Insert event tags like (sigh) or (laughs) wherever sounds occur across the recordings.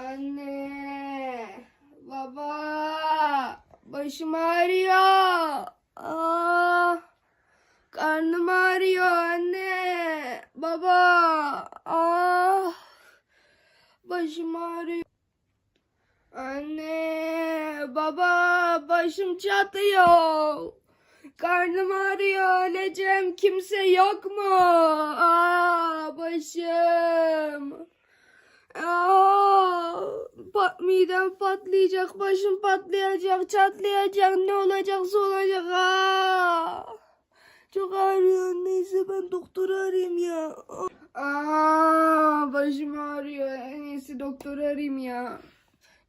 Anne, baba, başım ağrıyor. Aa, karnım ağrıyor anne, baba. Aa, başım ağrıyor. Anne, baba, başım çatlıyor. Karnım ağrıyor, öleceğim. Kimse yok mu? Aa, başım. Aa, pat, midem patlayacak, başım patlayacak, çatlayacak, ne olacaksa olacak. Aa, çok ağrıyor. Neyse ben doktoru arayayım ya. Aa, başım ağrıyor. En iyisi doktoru arayayım ya.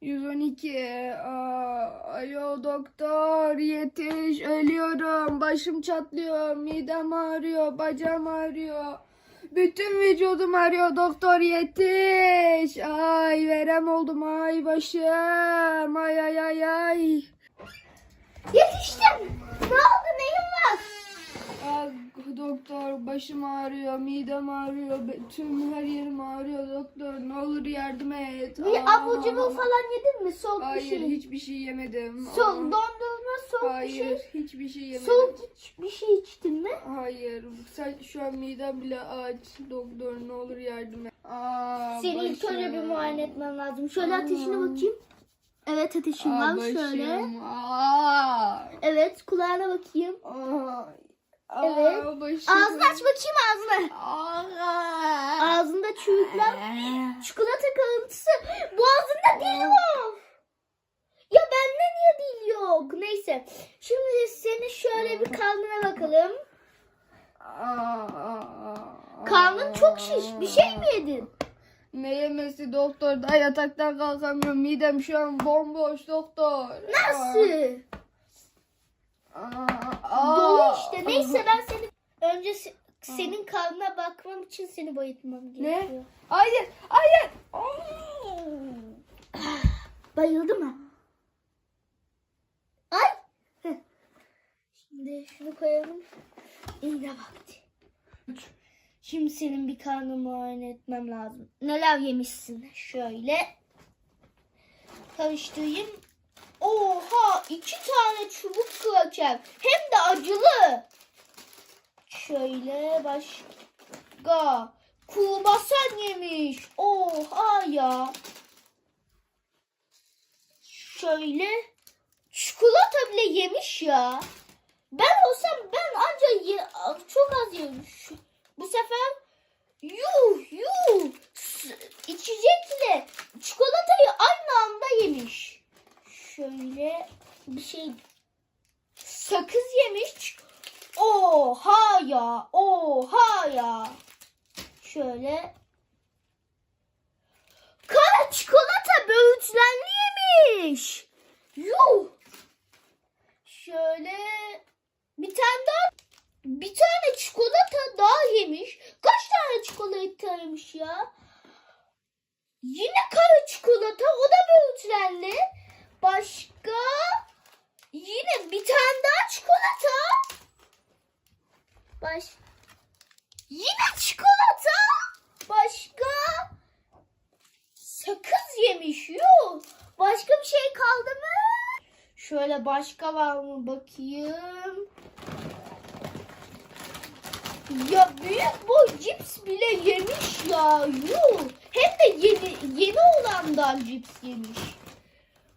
112. Aa, alo doktor yetiş ölüyorum. Başım çatlıyor. Midem ağrıyor. Bacağım ağrıyor. Bütün vücudum ağrıyor. Doktor yetiş. Ay verem oldum. Ay başım. Ay ay ay ay. Yetiştim. Ne oldu neyin var? Doktor başım ağrıyor. Midem ağrıyor. Tüm her yerim ağrıyor. Doktor ne olur yardım et. Bir cubur falan yedin mi? Soğuk bir Hayır şey. hiçbir şey yemedim. Soğuk dondurma soğuk bir Hayır, şey. hiçbir şey yemedim. Soğuk iç- bir şey içtin mi? Hayır, sen şu an midem bile aç. Doktor ne olur yardım et. Aa, Seni ilk başım. önce bir muayene etmem lazım. Şöyle ateşine Aa. bakayım. Evet ateşin Aa, var şöyle. Aa. Evet kulağına bakayım. Aa. Evet. Aa, başım. Ağzını aç bakayım ağzını. Aa. Ağzında çürükler. Çikolata kalıntısı. Boğazında dil var. Ya bende niye dil yok? Neyse. Şimdi seni şöyle bir karnına bakalım. Karnın çok şiş. Bir şey mi yedin? Ne yemesi doktor? Daha yataktan kalkamıyorum. Midem şu an bomboş doktor. Nasıl? Neyse ben seni önce se- senin karnına bakmam için seni bayıltmam gerekiyor. Hayır, hayır. Bayıldı mı? Ay. Şimdi şunu koyalım. İğne vakti. Şimdi senin bir karnını muayene etmem lazım. Neler yemişsin? Şöyle karıştırayım. Oha iki tane çubuk kraker. Hem de acılı. Şöyle başka. Kurbasan yemiş. Oha ya. Şöyle çikolata bile yemiş ya. Ben olsam ben ancak ye- çok az yerim. Şu- Bu sefer yuh yuh içecekle çikolatayı aynı anda yemiş. Şöyle bir şey sakız yemiş. Oha ya oha ya. Şöyle kara çikolata böğürtlenli yemiş. Yuh. Şöyle bir tane daha bir tane çikolata daha yemiş. Kaç tane çikolata yemiş ya? Yine kara çikolata o da böğürtlenli. Başka yine bir tane daha çikolata. Baş Yine çikolata. Başka sakız yemiş. Yuh. Başka bir şey kaldı mı? Şöyle başka var mı bakayım. Ya büyük boy cips bile yemiş ya. Yuh. Hem de yeni, yeni olandan cips yemiş.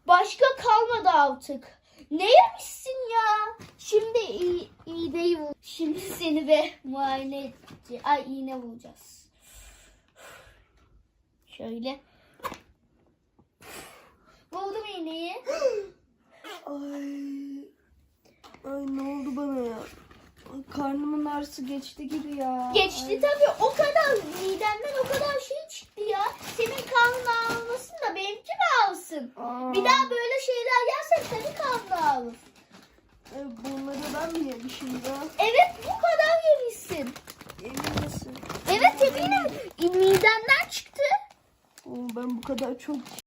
Başka kalmadı artık. Ne yemişsin ya? Şimdi iğneyi vur. Şimdi (laughs) seni be muayene edeceğiz. Ay iğne vuracağız. Şöyle. Vurdum iğneyi. (gasps) Ay. Ay ne oldu bana ya? Ay, Karnımın ağrısı geçti gibi ya. Geçti tabii o kadar midenden o kadar şey çıktı ya. Senin karnın ağrımasın da benimki mi ağrısın? Bir daha böyle şeyler yersen senin karnın ağrır. Ay, ben mi yemişim ya? Evet bu kadar yemişsin. Emin misin? Evet eminim midenden çıktı. Oo, ben bu kadar çok